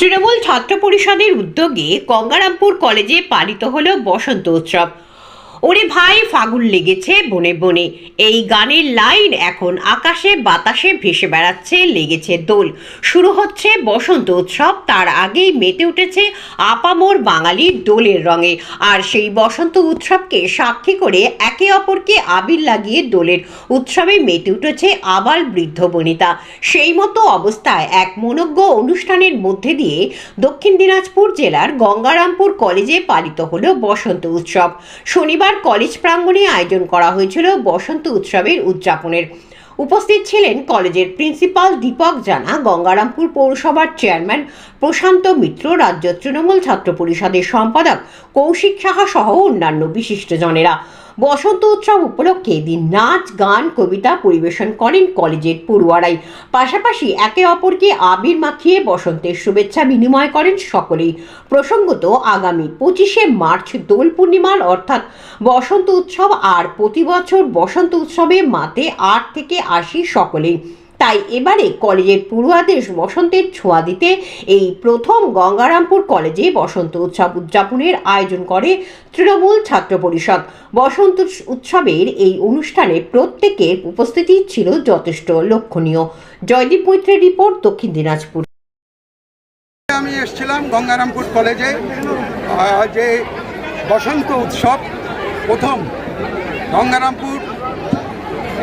তৃণমূল ছাত্র পরিষদের উদ্যোগে গঙ্গারামপুর কলেজে পালিত হল বসন্ত উৎসব। ওরে ভাই, ফাগুন লেগেছে বনে বনে। এই গানের লাইন এখন আকাশে, বাতাসে ভেসে বেড়াচ্ছে, লেগেছে দোল। শুরু হচ্ছে বসন্ত উৎসব, তার আগেই মেতে উঠেছে আপামোর বাঙালির দোলের রঙে। আর সেই বসন্ত উৎসবকে সাক্ষী করে একে অপরকে আবির লাগিয়ে দোলের উৎসবে মেতে উঠেছে আবাল বৃদ্ধ বনিতা। সেই মতো অবস্থায় এক মনজ্ঞ অনুষ্ঠানের মধ্যে দিয়ে দক্ষিণ দিনাজপুর জেলার গঙ্গারামপুর কলেজে পালিত হলো বসন্ত উৎসব। শনিবার কলেজ প্রাঙ্গণে আয়োজন করা হয়েছিল বসন্ত উৎসবের উদযাপনের। উপস্থিত ছিলেন কলেজের প্রিন্সিপাল দীপক জানা, গঙ্গারামপুর পৌরসভার চেয়ারম্যান প্রশান্ত মিত্র, রাজ্য তৃণমূল ছাত্র পরিষদের সম্পাদক কৌশিক সাহা সহ অন্যান্য বিশিষ্টজনেরা। বসন্ত উৎসব উপলক্ষে দিন নাচ, গান, কবিতা পরিবেশন করেন কলেজের পড়ুয়ারাই। পাশাপাশি একে অপরকে আবির মাখিয়ে বসন্তের শুভেচ্ছা বিনিময় করেন সকলেই। প্রসঙ্গত আগামী পঁচিশে মার্চ দোল পূর্ণিমার অর্থাৎ বসন্ত উৎসব আর প্রতি বছর বসন্ত উৎসবে মাতে আট থেকে আশি সকলেই। তাই এবারে কলেজের পড়ুয়াদের বসন্তের ছোঁয়া দিতে এই প্রথম গঙ্গারামপুর কলেজে বসন্ত উৎসব উদযাপনের আয়োজন করে তৃণমূল ছাত্র পরিষদ। বসন্ত উৎসবের এই অনুষ্ঠানে প্রত্যেকের উপস্থিতি ছিল যথেষ্ট লক্ষণীয়। জয়দীপ মৈত্রের রিপোর্ট দক্ষিণ দিনাজপুর। আমি এসেছিলাম গঙ্গারামপুর কলেজে যে বসন্ত উৎসব প্রথম গঙ্গারামপুর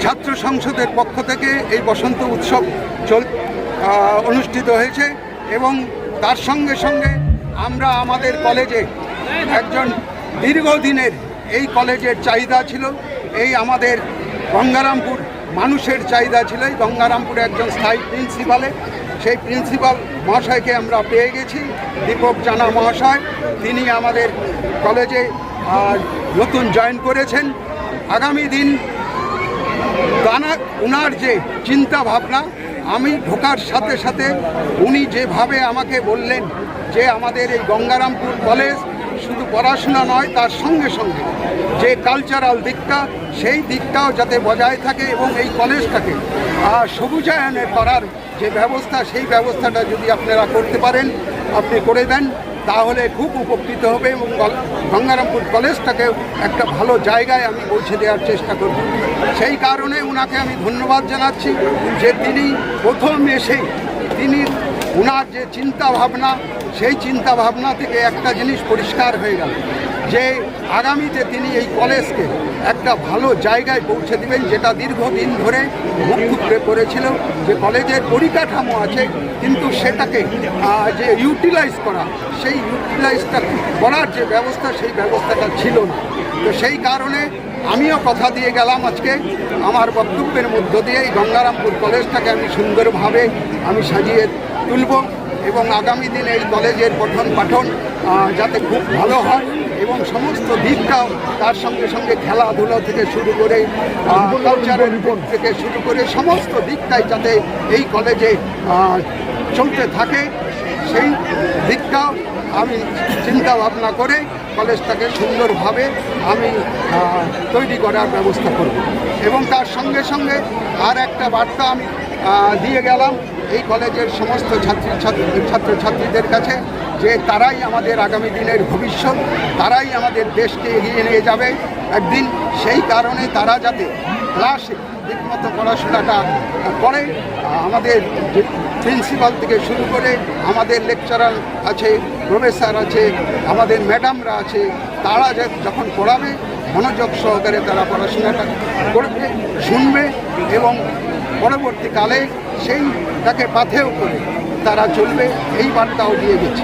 ছাত্র সংসদের পক্ষ থেকে এই বসন্ত উৎসব চল অনুষ্ঠিত হয়েছে এবং তার সঙ্গে সঙ্গে আমরা আমাদের কলেজে একজন দীর্ঘদিনের এই কলেজের চাহিদা ছিল। এই আমাদের গঙ্গারামপুর মানুষের চাহিদা ছিল। এই গঙ্গারামপুরে একজন স্থায়ী প্রিন্সিপালে, সেই প্রিন্সিপাল মহাশয়কে আমরা পেয়ে গেছি। দীপক জানা মহাশয়, তিনি আমাদের কলেজে নতুন জয়েন করেছেন। আগামী দিন তানা ওনার যে চিন্তা ভাবনা আমি ঢোকার সাথে সাথে উনি যেভাবে আমাকে বললেন যে আমাদের এই গঙ্গারামপুর কলেজ শুধু পড়াশোনা নয় তার সঙ্গে সঙ্গে যে কালচারাল দিকটা সেই দিকটাও যাতে বজায় থাকে এবং এই কলেজটাকে আহ, সবুজায়নে করার যে ব্যবস্থা সেই ব্যবস্থাটা যদি আপনারা করতে পারেন আপনি করে দেন। তাহলে খুব উপকৃত হবে এবং গঙ্গারামপুর কলেজটাকে একটা ভালো জায়গায় আমি পৌঁছে দেওয়ার চেষ্টা করব। সেই কারণে ওনাকে আমি ধন্যবাদ জানাচ্ছি যে তিনি প্রথম এসেই তিনি ওনার যে চিন্তা ভাবনা সেই চিন্তা ভাবনা থেকে একটা জিনিস পরিষ্কার হয়ে গেল। যে আগামীতে তিনি এই কলেজকে একটা ভালো জায়গায় পৌঁছে দিবেন যেটা দীর্ঘদিন ধরে মুখ পড়েছিল যে কলেজের পরিকাঠামো আছে, কিন্তু সেটাকে যে ইউটিলাইজ করা, সেই ইউটিলাইজটা করার যে ব্যবস্থা, সেই ব্যবস্থাটা ছিল না। তো সেই কারণে আমিও কথা দিয়ে গেলাম আজকে। আমার বক্তব্যের মধ্য দিয়ে এই গঙ্গারামপুর কলেজটাকে আমি সুন্দরভাবে আমি সাজিয়ে তুলব এবং আগামী দিনে এই কলেজের পঠন পাঠন যাতে খুব ভালো হয়। এবং সমস্ত দিকটাও তার সঙ্গে সঙ্গে খেলাধুলা থেকে শুরু করে কালচারের দিক থেকে শুরু করে সমস্ত দিকটাই যাতে এই কলেজে চলতে থাকে, সেই দিকটাও আমি চিন্তা ভাবনা করে কলেজটাকে সুন্দরভাবে আমি তৈরি করার ব্যবস্থা করব। এবং তার সঙ্গে সঙ্গে আর একটা বার্তা আমি দিয়ে গেলাম, এই কলেজের সমস্ত ছাত্রী ছাত্র- ছাত্রছাত্রীদের কাছে যে তারাই আমাদের আগামী দিনের ভবিষ্যৎ, তারাই আমাদের দেশকে এগিয়ে নিয়ে যাবে। একদিন সেই কারণে তারা যাতে ক্লাসে ঠিকমতো পড়াশোনাটা করে, আমাদের প্রিন্সিপাল থেকে শুরু করে আমাদের লেকচারার আছে, প্রফেসর আছে, আমাদের ম্যাডামরা আছে, তারা যখন পড়াবে, মনোযোগ সহকারে তারা পড়াশোনাটা করবে, শুনবে এবং পরবর্তীকালে সেইটাকে পাথেও করে তারা চলবে, এই বার্তাও দিয়ে গেছে